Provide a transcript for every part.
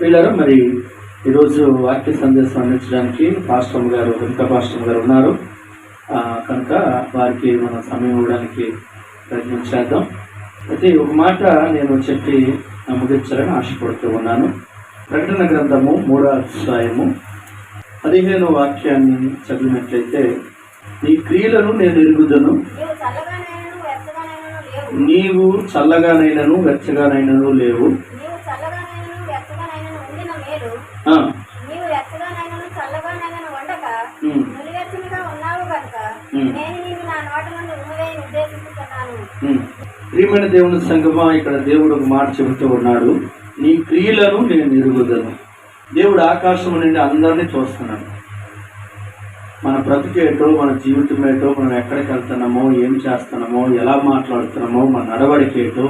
వీళ్ళారు మరి ఈరోజు వాక్య సందేశం అందించడానికి పాస్టమ్ గారు వెంక పాస్టమ్ గారు ఉన్నారు. కనుక వారికి మనం సమయం ఇవ్వడానికి ప్రయత్నం చేద్దాం. అయితే ఒక మాట నేను చెప్పి ముగించాలని ఆశపడుతూ ఉన్నాను. ప్రకటన గ్రంథము మూడో అధ్యాయము పదిహేను వాక్యాన్ని చదివినట్లయితే నీ క్రియలను నేను ఎరుగుదను. నీవు చల్లగానైనను వెచ్చగానైనను లేవు. నీవు వెచ్చగానైనను చల్లగానైనను ఉండక ఉమ్, నులివెచ్చనిగా ఉన్నావు కనుక ఉమ్. నేను నీవు నా నోట నుండి ఉమ్మవేయని ఉద్దేశిస్తున్నాను. ఉమ్. ప్రియమైన దేవుని సంగమా ఇక్కడ దేవుడు ఒక మాట చెబుతూ ఉన్నాడు. నీ క్రియలను నేను ఎరుగుదను. దేవుడు ఆకాశం నుండి అందరినీ చూస్తున్నాడు. మన బ్రతికేటో మన జీవితం ఏంటో మనం ఎక్కడికి వెళ్తున్నామో ఏం చేస్తున్నామో ఎలా మాట్లాడుతున్నామో మన నడవడికేటో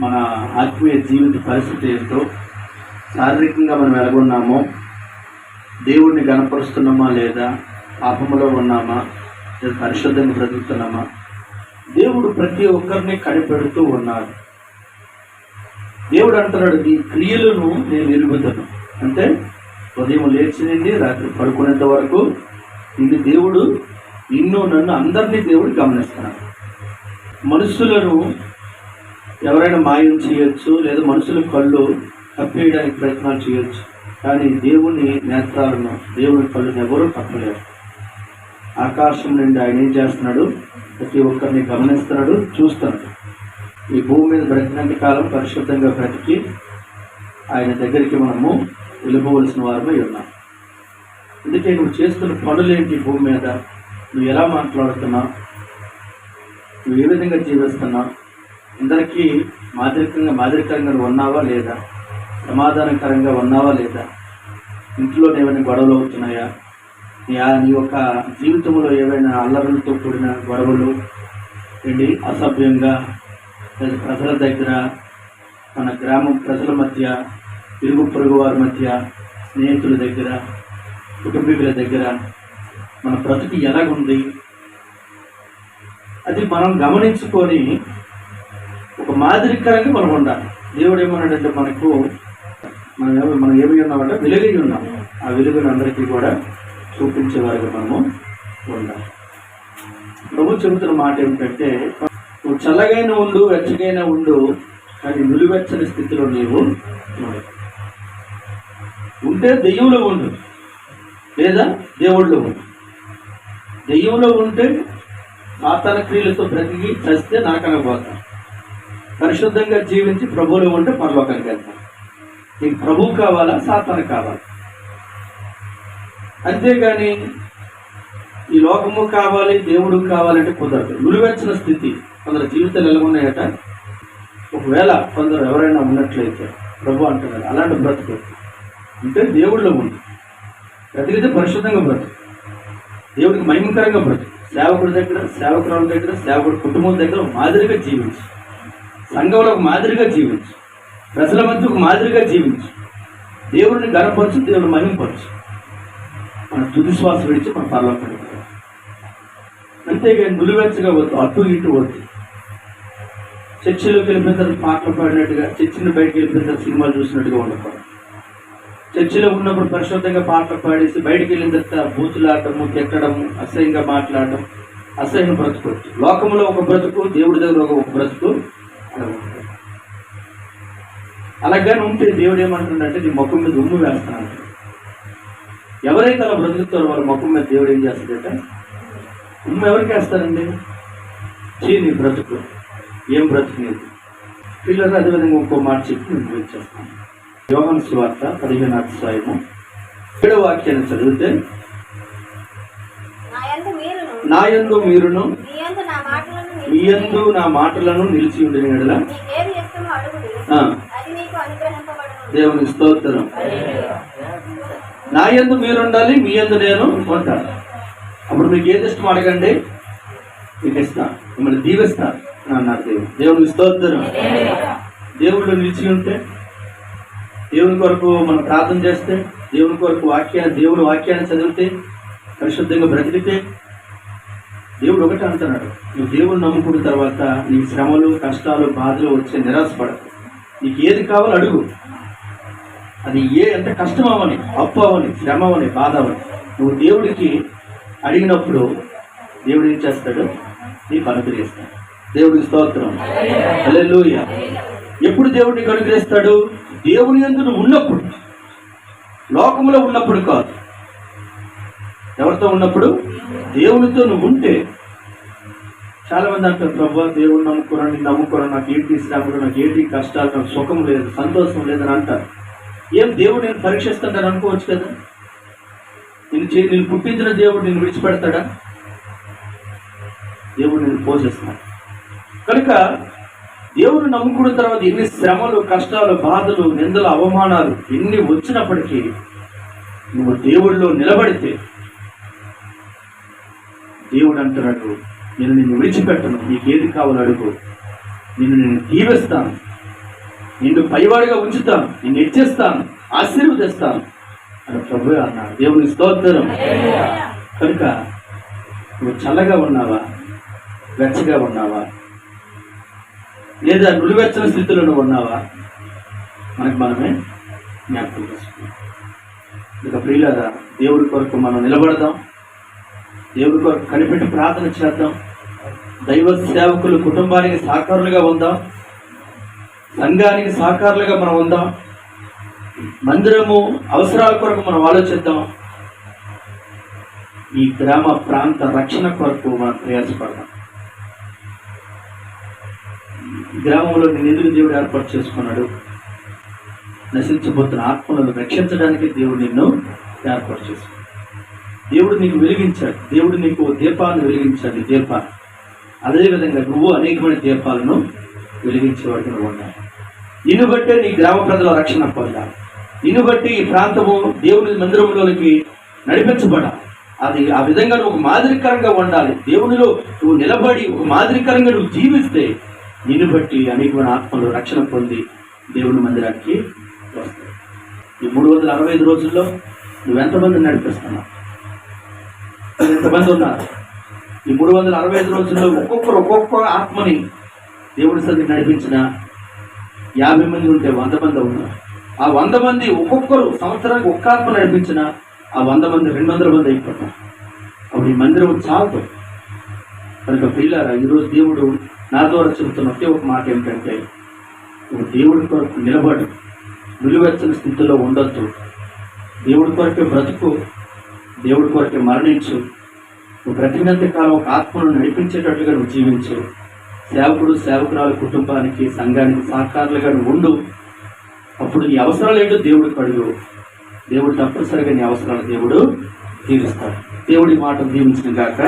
మన ఆత్మీయ జీవిత పరిస్థితి ఏంటో శారీరకంగా మనం ఎలాగున్నామో దేవుడిని గనపరుస్తున్నామా లేదా పాపములో ఉన్నామా లేదా పరిశుద్ధంగా బ్రతుకుతున్నామా దేవుడు ప్రతి ఒక్కరిని కనిపెడుతూ ఉన్నాడు దేవుడు అంటున్నాడు ఈ క్రియలను నేను ఎరుగుతాను అంటే ఉదయం లేచినండి రాత్రి పడుకునేంత వరకు నిన్ను దేవుడు నిన్ను నన్ను అందరినీ దేవుడు గమనిస్తున్నాడు. మనుషులను ఎవరైనా మాయం చేయొచ్చు లేదా మనుషుల కళ్ళు కప్పేయడానికి ప్రయత్నాలు చేయొచ్చు. కానీ దేవుని నేత్రాలను దేవుని కళ్ళను ఎవరూ కప్పలేరు ఆకాశం నుండి ఆయన ఏం చేస్తున్నాడు? ప్రతి ఒక్కరిని గమనిస్తున్నాడు చూస్తున్నాడు. ఈ భూమి మీద బ్రతికినంత కాలం పరిశుద్ధంగా బ్రతికి ఆయన దగ్గరికి మనము వెళ్ళిపోవలసిన వారమై ఉన్నాం. అందుకే నువ్వు చేస్తున్న పనులేంటి భూమి మీద? నువ్వు ఎలా మాట్లాడుతున్నావు? నువ్వు ఏ విధంగా జీవిస్తున్నావు? అందరికీ మాదిరికంగా మాదిరికరంగా ఉన్నావా లేదా? సమాధానకరంగా ఉన్నావా లేదా? ఇంట్లో ఏమైనా గొడవలు అవుతున్నాయా? నీ నీ యొక్క జీవితంలో ఏవైనా అల్లరులతో కూడిన గొడవలు? ఏంటి? అసభ్యంగా? ప్రజల దగ్గర? మన గ్రామం ప్రజల మధ్య? ఇరుగు పొరుగు వారి మధ్య? స్నేహితుల దగ్గర? కుటుంబీకుల దగ్గర? మన బ్రతుకు ఎలాగుంది అది మనం గమనించుకొని ఒక మాదిరికరంగా మనం ఉండాలి. దేవుడు ఏమన్నాడంటే మనకు మనం ఏమి మనం ఏమి ఉన్నామంటే వెలుగై ఉన్నాం. ఆ వెలుగుని అందరికీ కూడా చూపించేవారుగా మనము ఉండాలి. ప్రభు చెబుతున్న మాట ఏమిటంటే నువ్వు చల్లగైన ఉండు వెచ్చగైన ఉండు కానీ నులివెచ్చని స్థితిలో నీవు ఉంటే దెయ్యంలో ఉండు లేదా దేవుళ్ళు ఉండు. దెయ్యంలో ఉంటే సాతాన క్రియలతో బ్రతికి చస్తే నరకనకపోతాం పరిశుద్ధంగా జీవించి ప్రభువులో ఉంటే పరలోకానికి వెళ్తాం నీకు ప్రభువు కావాలా సాతాను కావాలా? అంతేగాని ఈ లోకము కావాలి దేవుడు కావాలంటే కుదరదు. నులివెచ్చిన స్థితి కొందరు జీవితాలు ఎలాగున్నాయట ఒకవేళ కొందరు ఎవరైనా ఉన్నట్లయితే ప్రభు అంటున్నారు అలాంటి బ్రతుకు అంటే దేవుడిలో ఉంది బ్రతికితే పరిశుద్ధంగా బ్రతుకు. దేవుడికి మహిమకరంగా బ్రతుకు. సేవకుడి దగ్గర సేవకురాల దగ్గర సేవకుడి కుటుంబం దగ్గర మాదిరిగా జీవించు. సంఘంలో ఒక మాదిరిగా జీవించు. ప్రజల మధ్య ఒక మాదిరిగా జీవించు. దేవుడిని గనపరచు దేవుడిని మహింపరచు. మన తుది శ్వాస విడిచి మన పరలోకానికి పోవాలి. అంతేగాని నులివెచ్చగా వద్దు అటు ఇటు వద్దు. చర్చిలోకి వెళ్ళిపోయిన తర్వాత పాటలు పాడినట్టుగా చర్చిని బయటకు వెళ్ళిపోయిన తర్వాత సినిమాలు చూసినట్టుగా ఉండకూడదు. చర్చిలో ఉన్నప్పుడు పరిశుద్ధంగా పాటలు పాడేసి బయటకు వెళ్ళిన తర్వాత బూతులాడటము తిట్టడము అసహ్యంగా మాట్లాడడం అసహ్యం బ్రతుకోవచ్చు లోకంలో ఒక బ్రతుకు దేవుడి దగ్గర ఒక బ్రతుకు అలాగని ఉంటే దేవుడు ఏమంటుండంటే నీ ముఖం మీద ఉమ్ము వేస్తాను. ఎవరైతే అలా బ్రతుకుతారో వాళ్ళ ముఖం మీద దేవుడు ఏం చేస్తాడట ఉమ్ము ఎవరికి వేస్తారండి? చీ నీ బ్రతుకు. ఏం బ్రతుకు నీది? పిల్లలు అదేవిధంగా ఇంకో మాట చెప్పి నేను గురించేస్తాను యోగన్ సువార్త పదిహేను అధ్యాయము ఏడో వాక్యాన్ని చదివితే నా యందు మీరును మీ యందు నా మాటలను నిలిచి ఉండిన యెడల నీకేది ఇష్టమో అడుగుడి ఆ, అది నీకు అనుగ్రహింపబడును దేవుని స్తోత్రం. నా యందు మీరు ఉండాలి మీ ఎందు నేను ఉంటాను. అప్పుడు మీకు ఏది ఇష్టం అడగండి మీకు ఇస్తాను మిమ్మల్ని దీవిస్తాను నా అన్నారు దేవుడు. దేవుని స్తోత్రం. దేవుళ్ళు నిలిచి ఉంటే దేవుని కొరకు మనం ప్రార్థన చేస్తే దేవుని కొరకు వాక్యాన్ని దేవుని వాక్యాన్ని చదివితే పరిశుద్ధంగా బ్రతికితే దేవుడు ఒకటి అంటున్నాడు. నువ్వు దేవుడు నమ్ముకున్న తర్వాత నీ శ్రమలు కష్టాలు బాధలు వచ్చే నిరాశపడకు. నీకు ఏది కావాలో అడుగు. అది ఏ ఎంత కష్టం అవని అప్పు అవని శ్రమ అవని బాధ అవని నువ్వు దేవుడికి అడిగినప్పుడు దేవుడు ఏం చేస్తాడు? నీకు అనుగ్రహిస్తాడు. దేవుడికి స్తోత్రం. అలెలుయ ఎప్పుడు దేవుడిని అనుగ్రహిస్తాడు? దేవుని ఎందుకు ఉన్నప్పుడు. లోకంలో ఉన్నప్పుడు కాదు. ఎవరితో ఉన్నప్పుడు? దేవునితో నువ్వు ఉంటే. చాలా మంది అంటారు ప్రభు దేవుడు నమ్ముకోరా నేను నమ్ముకోరా నాకు ఏంటి శ్రమలు నాకు ఏంటి కష్టాలు నాకు సుఖం లేదు సంతోషం లేదని అంటారు. ఏం దేవుడు నేను పరీక్షిస్తాడని అనుకోవచ్చు కదా? నేను చే నేను పుట్టించిన దేవుడు నేను విడిచిపెడతాడా? దేవుడు నేను పోషిస్తున్నాడు కనుక దేవుడు నమ్ముకున్న తర్వాత ఎన్ని శ్రమలు కష్టాలు బాధలు నిందలు అవమానాలు ఎన్ని వచ్చినప్పటికీ నువ్వు దేవుడిలో నిలబడితే దేవుడు అంటున్నాడు నేను నిన్ను విడిచిపెట్టను నీకేది ఏది కావాలో అడుగు. నిన్ను నేను దీవిస్తాను. నిన్ను పైవాడిగా ఉంచుతాను నిన్ను ఇచ్చేస్తాను ఆశీర్వదిస్తాను. అని ప్రభు అన్నాడు. దేవుని స్తోత్రం. కనుక నువ్వు చల్లగా ఉన్నావా? వెచ్చగా ఉన్నావా? లేదా నులివెచ్చని స్థితిలో నువ్వు ఉన్నావా? మనకు మనమే జ్ఞాపకం చేసుకున్నాం ఇక ప్రియులారా దేవుడి కొరకు మనం నిలబడదాం. దేవుడి కొరకు కనిపెట్టి ప్రార్థన చేద్దాం. దైవ సేవకులు కుటుంబానికి సహకారులుగా ఉందాం. సంఘానికి సహకారులుగా మనం ఉందాం. మందిరము అవసరాల కొరకు మనం ఆలోచిద్దాం. ఈ గ్రామ ప్రాంత రక్షణ కొరకు మనం ప్రయాసపడదాం. గ్రామంలో నిధులు దేవుడు ఏర్పాటు చేసుకున్నాడు? నశించబోతున్న ఆత్మలను రక్షించడానికి దేవుడు నిన్ను ఏర్పాటు చేసుకున్నాడు. దేవుడు నీకు వెలిగించాడు. దేవుడు నీకు దీపాన్ని వెలిగించాడు. దీపాన్ని. అదేవిధంగా నువ్వు అనేకమైన దీపాలను వెలిగించేవాడికి నువ్వు ఉండాలి నిన్ను బట్టే నీ గ్రామ ప్రజల రక్షణ పొందాలి. నిన్ను బట్టి ఈ ప్రాంతము దేవుని మందిరంలోనికి నడిపించబడాలి. అది ఆ విధంగా నువ్వు ఒక మాదిరికరంగా ఉండాలి. దేవునిలో నువ్వు నిలబడి ఒక మాదిరికరంగా నువ్వు జీవిస్తే నిన్ను బట్టి అనేకమైన ఆత్మలు రక్షణ పొంది దేవుని మందిరానికి వస్తాయి. ఈ మూడు వందల అరవై ఐదు రోజుల్లో నువ్వు నడిపిస్తున్నావు? ఎంతమంది ఉన్నారు? ఈ మూడు వందల అరవై ఐదు రోజుల్లో ఒక్కొక్కరు ఒక్కొక్క ఆత్మని దేవుడి సన్నిధి నడిపించిన యాభై మంది ఉంటే వంద మంది అవునా ఆ వంద మంది ఒక్కొక్కరు సంవత్సరానికి ఒక్క ఆత్మ నడిపించిన ఆ వంద మంది రెండు వందల మంది అయిపోతారు. అప్పుడు ఈ మందిరం చాలదు. కనుక పిల్లారా ఈరోజు దేవుడు నా ద్వారా చెబుతున్న ఒకే ఒక మాట ఏమిటంటే ఒక దేవుడి కొరకు నిలబడు. నిలువెచ్చని స్థితిలో ఉండొద్దు. దేవుడి కొరకే బ్రతుకు దేవుడి కొరకే మరణించు. నువ్వు బ్రతికినంత కాలం ఒక ఆత్మను నడిపించేటట్టుగా నువ్వు జీవించు. సేవకుడు సేవకురాలు కుటుంబానికి సంఘానికి సహకారులుగా ఉండు. అప్పుడు నీ అవసరాలు ఏంటో దేవుడికి అడుగు దేవుడు తప్పనిసరిగా నీ అవసరాలు దేవుడు తీరుస్తాడు. దేవుడి మాట దీవించిన గాక.